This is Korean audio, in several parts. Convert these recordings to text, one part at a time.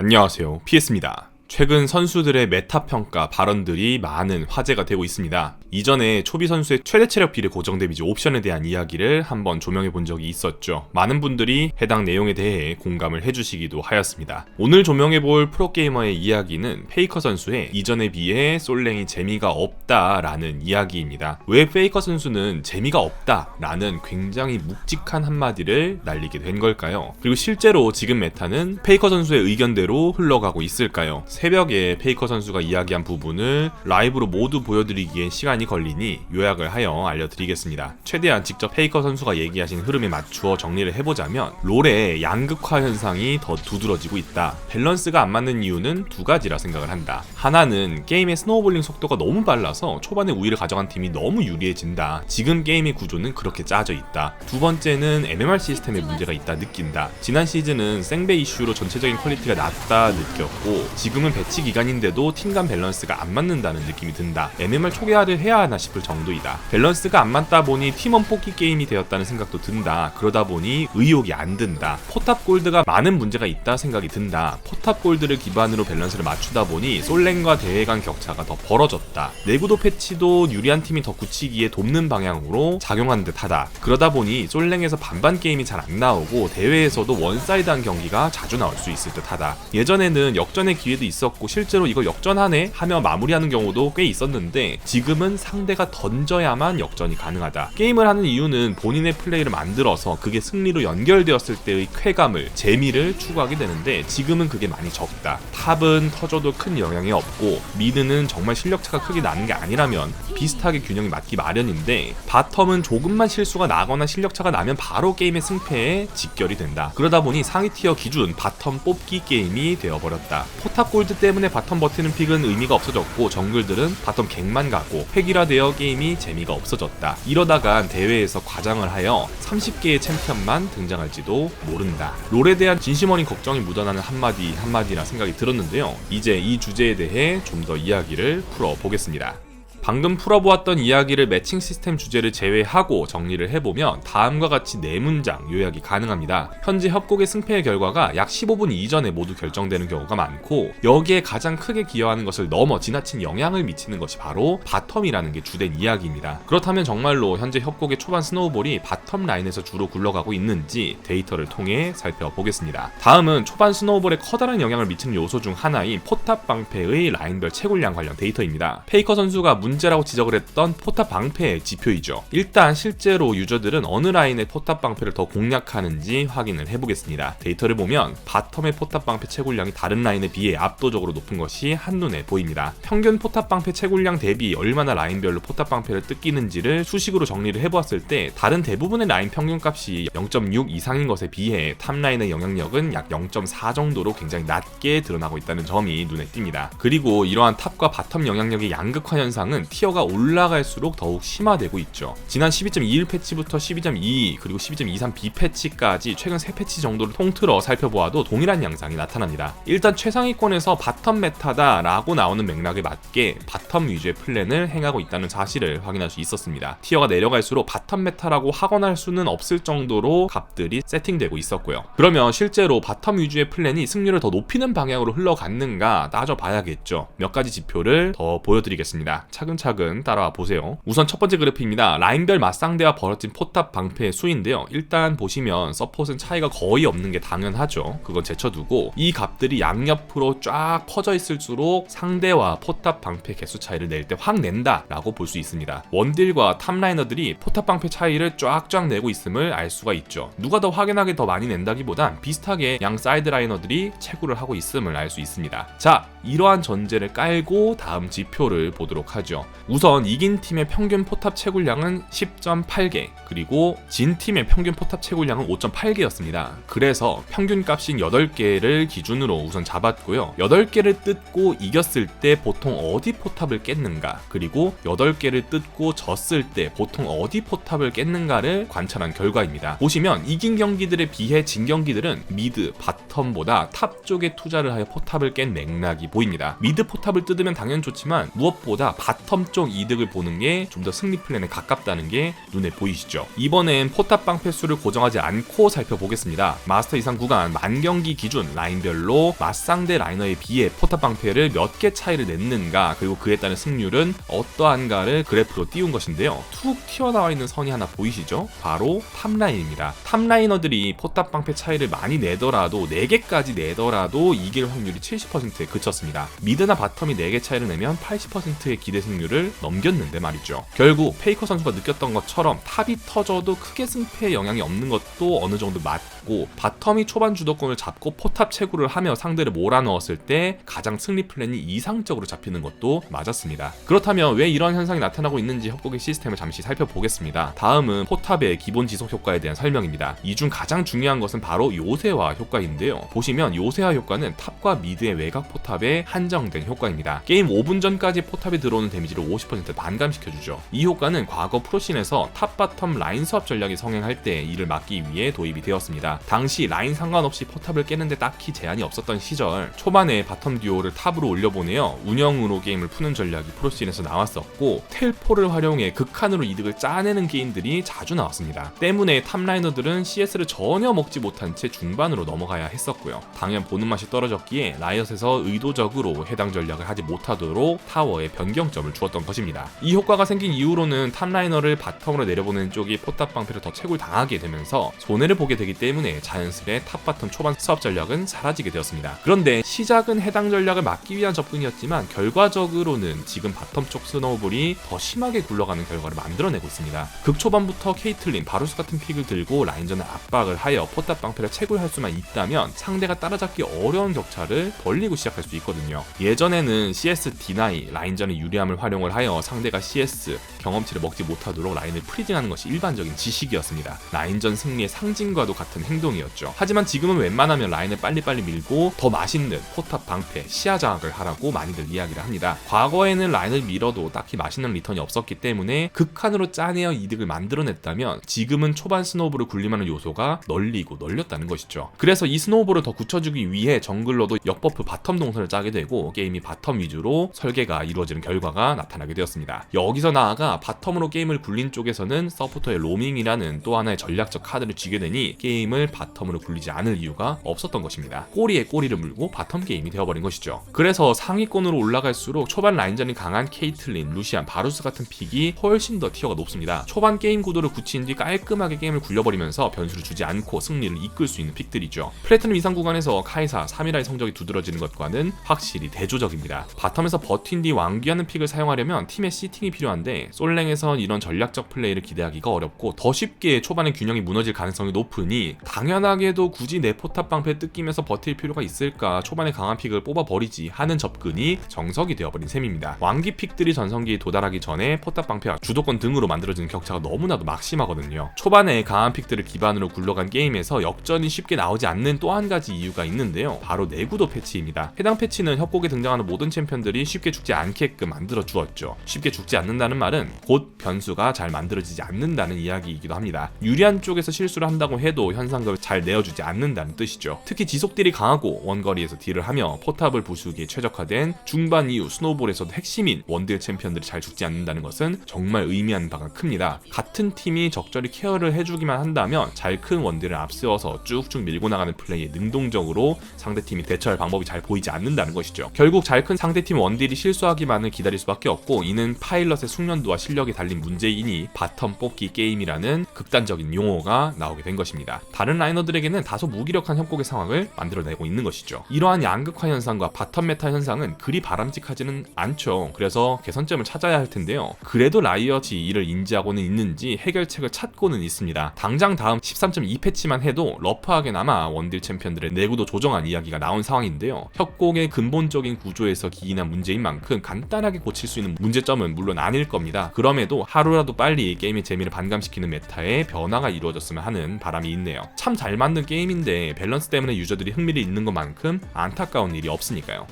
안녕하세요. PS입니다. 최근 선수들의 메타 평가 발언들이 많은 화제가 되고 있습니다. 이전에 초비 선수의 최대 체력 비례 고정 데미지 옵션에 대한 이야기를 한번 조명해 본 적이 있었죠. 많은 분들이 해당 내용에 대해 공감을 해주시기도 하였습니다. 오늘 조명해 볼 프로게이머의 이야기는 페이커 선수의 이전에 비해 솔랭이 재미가 없다라는 이야기입니다. 왜 페이커 선수는 재미가 없다라는 굉장히 묵직한 한마디를 날리게 된 걸까요? 그리고 실제로 지금 메타는 페이커 선수의 의견대로 흘러가고 있을까요? 새벽에 페이커 선수가 이야기한 부분을 라이브로 모두 보여드리기엔 시간이 걸리니 요약을 하여 알려드리겠습니다. 최대한 직접 페이커 선수가 얘기하신 흐름에 맞추어 정리를 해보자면 롤의 양극화 현상이 더 두드러지고 있다. 밸런스가 안 맞는 이유는 두 가지라 생각을 한다. 하나는 게임의 스노우볼링 속도가 너무 빨라서 초반에 우위를 가져간 팀이 너무 유리해진다. 지금 게임의 구조는 그렇게 짜져 있다. 두 번째는 MMR 시스템에 문제가 있다 느낀다. 지난 시즌은 생배 이슈로 전체적인 퀄리티가 낮다 느꼈고 지금은 배치 기간인데도 팀 간 밸런스가 안 맞는다는 느낌이 든다. MMR 초기화를 해야 하나 싶을 정도이다. 밸런스가 안 맞다 보니 팀원 뽑기 게임이 되었다는 생각도 든다. 그러다 보니 의욕이 안 든다. 포탑 골드가 많은 문제가 있다 생각이 든다. 포탑 골드를 기반으로 밸런스를 맞추다 보니 솔랭과 대회 간 격차가 더 벌어졌다. 내구도 패치도 유리한 팀이 더 굳히기에 돕는 방향으로 작용한 듯하다. 그러다 보니 솔랭에서 반반 게임이 잘 안 나오고 대회에서도 원사이드한 경기가 자주 나올 수 있을 듯하다. 예전에는 역전의 기회도 있었 고 실제로 이걸 역전하네 하며 마무리하는 경우도 꽤 있었는데 지금은 상대가 던져야만 역전이 가능하다. 게임을 하는 이유는 본인의 플레이를 만들어서 그게 승리로 연결되었을 때의 쾌감을 재미를 추구하게 되는데 지금은 그게 많이 적다. 탑은 터져도 큰 영향이 없고 미드는 정말 실력 차가 크게 나는 게 아니라면 비슷하게 균형이 맞기 마련인데 바텀은 조금만 실수가 나거나 실력 차가 나면 바로 게임의 승패에 직결이 된다. 그러다 보니 상위 티어 기준 바텀 뽑기 게임이 되어버렸다. 포탑 골드 때문에 바텀 버티는 픽은 의미가 없어졌고 정글들은 바텀 갱만 가고 획일화되어 게임이 재미가 없어졌다. 이러다간 대회에서 과장을 하여 30개의 챔피언만 등장할지도 모른다. 롤에 대한 진심 어린 걱정이 묻어나는 한마디 한마디라 생각이 들었는데요. 이제 이 주제에 대해 좀 더 이야기를 풀어보겠습니다. 방금 풀어보았던 이야기를 매칭 시스템 주제를 제외하고 정리를 해보면 다음과 같이 네 문장 요약이 가능합니다. 현재 협곡의 승패의 결과가 약 15분 이전에 모두 결정되는 경우가 많고 여기에 가장 크게 기여하는 것을 넘어 지나친 영향을 미치는 것이 바로 바텀이라는 게 주된 이야기입니다. 그렇다면 정말로 현재 협곡의 초반 스노우볼이 바텀 라인에서 주로 굴러가고 있는지 데이터를 통해 살펴보겠습니다. 다음은 초반 스노우볼에 커다란 영향을 미치는 요소 중 하나인 포탑 방패의 라인별 채굴량 관련 데이터입니다. 페이커 선수가 문 제라고 지적을 했던 포탑 방패의 지표이죠. 일단 실제로 유저들은 어느 라인의 포탑 방패를 더 공략하는지 확인을 해보겠습니다. 데이터를 보면 바텀의 포탑 방패 채굴량이 다른 라인에 비해 압도적으로 높은 것이 한눈에 보입니다. 평균 포탑 방패 채굴량 대비 얼마나 라인별로 포탑 방패를 뜯기는지를 수식으로 정리를 해보았을 때 다른 대부분의 라인 평균 값이 0.6 이상인 것에 비해 탑라인의 영향력은 약 0.4 정도로 굉장히 낮게 드러나고 있다는 점이 눈에 띕니다. 그리고 이러한 탑과 바텀 영향력의 양극화 현상은 티어가 올라갈수록 더욱 심화되고 있죠. 지난 12.21 패치부터 12.22 그리고 12.23 B 패치까지 최근 3 패치 정도를 통틀어 살펴보아도 동일한 양상이 나타납니다. 일단 최상위권에서 바텀 메타다라고 나오는 맥락에 맞게 바텀 위주의 플랜을 행하고 있다는 사실을 확인할 수 있었습니다. 티어가 내려갈수록 바텀 메타라고 하거나 할 수는 없을 정도로 값들이 세팅되고 있었고요. 그러면 실제로 바텀 위주의 플랜이 승률을 더 높이는 방향으로 흘러갔는가 따져봐야겠죠. 몇 가지 지표를 더 보여드리겠습니다. 차근차근 따라와 보세요. 우선 첫 번째 그래프입니다. 라인별 맞상대와 벌어진 포탑 방패의 수인데요. 일단 보시면 서폿은 차이가 거의 없는 게 당연하죠. 그건 제쳐두고 이 값들이 양옆으로 쫙 퍼져 있을수록 상대와 포탑 방패 개수 차이를 낼 때 확 낸다라고 볼 수 있습니다. 원딜과 탑라이너들이 포탑 방패 차이를 쫙쫙 내고 있음을 알 수가 있죠. 누가 더 확연하게 더 많이 낸다기보단 비슷하게 양 사이드 라이너들이 채굴을 하고 있음을 알 수 있습니다. 자, 이러한 전제를 깔고 다음 지표를 보도록 하죠. 우선 이긴 팀의 평균 포탑 채굴량은 10.8개, 그리고 진 팀의 평균 포탑 채굴량은 5.8개였습니다. 그래서 평균 값인 8개를 기준으로 우선 잡았고요. 8개를 뜯고 이겼을 때 보통 어디 포탑을 깼는가, 그리고 8개를 뜯고 졌을 때 보통 어디 포탑을 깼는가를 관찰한 결과입니다. 보시면 이긴 경기들에 비해 진 경기들은 미드, 바텀보다 탑 쪽에 투자를 하여 포탑을 깬 맥락이 보입니다. 미드 포탑을 뜯으면 당연 좋지만 무엇보다 바텀 쪽 이득을 보는 게 좀 더 승리 플랜에 가깝다는 게 눈에 보이시죠. 이번엔 포탑 방패 수를 고정하지 않고 살펴보겠습니다. 마스터 이상 구간 만 경기 기준 라인별로 맞상대 라이너에 비해 포탑 방패를 몇 개 차이를 냈는가 그리고 그에 따른 승률은 어떠한가를 그래프로 띄운 것인데요. 툭 튀어나와 있는 선이 하나 보이시죠? 바로 탑라인입니다. 탑라이너들이 포탑 방패 차이를 많이 내더라도 4개까지 내더라도 이길 확률이 70%에 그쳤습니다. 미드나 바텀이 4개 차이를 내면 80%의 기대 승률을 넘겼는데 말이죠. 결국 페이커 선수가 느꼈던 것처럼 탑이 터져도 크게 승패에 영향이 없는 것도 어느 정도 맞고 바텀이 초반 주도권을 잡고 포탑 채굴을 하며 상대를 몰아넣었을 때 가장 승리 플랜이 이상적으로 잡히는 것도 맞았습니다. 그렇다면 왜 이런 현상이 나타나고 있는지 협곡의 시스템을 잠시 살펴보겠습니다. 다음은 포탑의 기본 지속 효과에 대한 설명입니다. 이 중 가장 중요한 것은 바로 요새화 효과인데요. 보시면 요새화 효과는 탑과 미드의 외곽 포탑에 한정된 효과입니다. 게임 5분 전까지 포탑에 들어오는 데미지를 50% 반감시켜주죠. 이 효과는 과거 프로신에서 탑 바텀 라인 수합 전략이 성행할 때 이를 막기 위해 도입이 되었습니다. 당시 라인 상관없이 포탑을 깨는데 딱히 제한이 없었던 시절 초반에 바텀 듀오를 탑으로 올려보내어 운영으로 게임을 푸는 전략이 프로신에서 나왔었고 텔포를 활용해 극한으로 이득을 짜내는 게임들이 자주 나왔습니다. 때문에 탑라이너들은 CS를 전혀 먹지 못한 채 중반으로 넘어가야 했었고요. 당연 보는 맛이 떨어졌기에 라이엇에서 의도적 으로 해당 전략을 하지 못하도록 타워에 변경점을 주었던 것입니다. 이 효과가 생긴 이후로는 탑라이너를 바텀으로 내려보는 쪽이 포탑 방패를 더 채굴 당하게 되면서 손해를 보게 되기 때문에 자연스레 탑 바텀 초반 수업 전략은 사라지게 되었습니다. 그런데 시작은 해당 전략을 막기 위한 접근이었지만 결과적으로는 지금 바텀 쪽 스노우볼이 더 심하게 굴러가는 결과를 만들어내고 있습니다. 극초반부터 케이틀린, 바루스 같은 픽을 들고 라인전을 압박을 하여 포탑 방패를 채굴할 수만 있다면 상대가 따라잡기 어려운 격차를 벌리고 시작할 수 있 거든요. 예전에는 CS 디나이 라인전의 유리함을 활용을 하여 상대가 CS 경험치를 먹지 못하도록 라인을 프리징하는 것이 일반적인 지식이었습니다. 라인전 승리의 상징과도 같은 행동이었죠. 하지만 지금은 웬만하면 라인을 빨리빨리 밀고 더 맛있는 포탑 방패, 시야 장악을 하라고 많이들 이야기를 합니다. 과거에는 라인을 밀어도 딱히 맛있는 리턴이 없었기 때문에 극한으로 짜내어 이득을 만들어냈다면 지금은 초반 스노우볼을 굴림하는 요소가 널리고 널렸다는 것이죠. 그래서 이 스노우볼을 더 굳혀주기 위해 정글러도 역버프 바텀 동선을 짜게 되고 게임이 바텀 위주로 설계가 이루어지는 결과가 나타나게 되었습니다. 여기서 나아가 바텀으로 게임을 굴린 쪽에서는 서포터의 로밍이라는 또 하나의 전략적 카드를 쥐게 되니 게임을 바텀으로 굴리지 않을 이유가 없었던 것입니다. 꼬리에 꼬리를 물고 바텀 게임이 되어버린 것이죠. 그래서 상위권으로 올라갈수록 초반 라인전이 강한 케이틀린, 루시안, 바루스 같은 픽이 훨씬 더 티어가 높습니다. 초반 게임 구도를 굳힌 뒤 깔끔하게 게임을 굴려버리면서 변수를 주지 않고 승리를 이끌 수 있는 픽들이죠. 플래티넘 이상 구간에서 카이사, 3이라의 성적이 두드러지는 것과는 확실히 대조적입니다. 바텀에서 버틴 뒤 왕귀하는 픽을 사용하려면 팀의 시팅이 필요한데 솔랭에선 이런 전략적 플레이를 기대하기가 어렵고 더 쉽게 초반의 균형이 무너질 가능성이 높으니 당연하게도 굳이 내 포탑 방패 뜯기면서 버틸 필요가 있을까 초반에 강한 픽을 뽑아버리지 하는 접근이 정석이 되어버린 셈입니다. 왕기 픽들이 전성기에 도달하기 전에 포탑 방패와 주도권 등으로 만들어지는 격차가 너무나도 막심하거든요. 초반에 강한 픽들을 기반으로 굴러간 게임에서 역전이 쉽게 나오지 않는 또 한 가지 이유가 있는데요. 바로 내구도 패치입니다. 해당 패치 는 협곡에 등장하는 모든 챔피언들이 쉽게 죽지 않게끔 만들어 주었죠. 쉽게 죽지 않는다는 말은 곧 변수가 잘 만들어지지 않는다는 이야기이기도 합니다. 유리한 쪽에서 실수를 한다고 해도 현상금을 잘 내어주지 않는다는 뜻이죠. 특히 지속딜이 강하고 원거리에서 딜을 하며 포탑을 부수기에 최적화된 중반 이후 스노우볼에서도 핵심인 원딜 챔피언들이 잘 죽지 않는다는 것은 정말 의미하는 바가 큽니다. 같은 팀이 적절히 케어를 해주기만 한다면 잘 큰 원딜을 앞세워서 쭉쭉 밀고 나가는 플레이에 능동적으로 상대팀이 대처할 방법이 잘 보이지 않는다는 것이죠. 결국 잘 큰 상대팀 원딜이 실수하기만을 기다릴 수밖에 없고 이는 파일럿의 숙련도와 실력이 달린 문제이니 바텀 뽑기 게임이라는 극단적인 용어가 나오게 된 것입니다. 다른 라이너들에게는 다소 무기력한 협곡의 상황을 만들어내고 있는 것이죠. 이러한 양극화 현상과 바텀 메타 현상은 그리 바람직하지는 않죠. 그래서 개선점을 찾아야 할 텐데요. 그래도 라이엇이 이를 인지하고는 있는지 해결책을 찾고는 있습니다. 당장 다음 13.2 패치만 해도 러프하게나마 원딜 챔피언들의 내구도 조정한 이야기가 나온 상황인데요. 협곡의 근본적인 구조에서 기인한 문제인 만큼 간단하게 고칠 수 있는 문제점은 물론 아닐 겁니다. 그럼에도 하루라도 빨리 게임의 재미를 반감시키는 메타에 변화가 이루어졌으면 하는 바람이 있네요. 참 잘 만든 게임인데 밸런스 때문에 유저들이 흥미를 잃는 것만큼 안타까운 일이 없으니까요.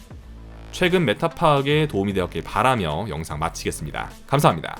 최근 메타 파악에 도움이 되었길 바라며 영상 마치겠습니다. 감사합니다.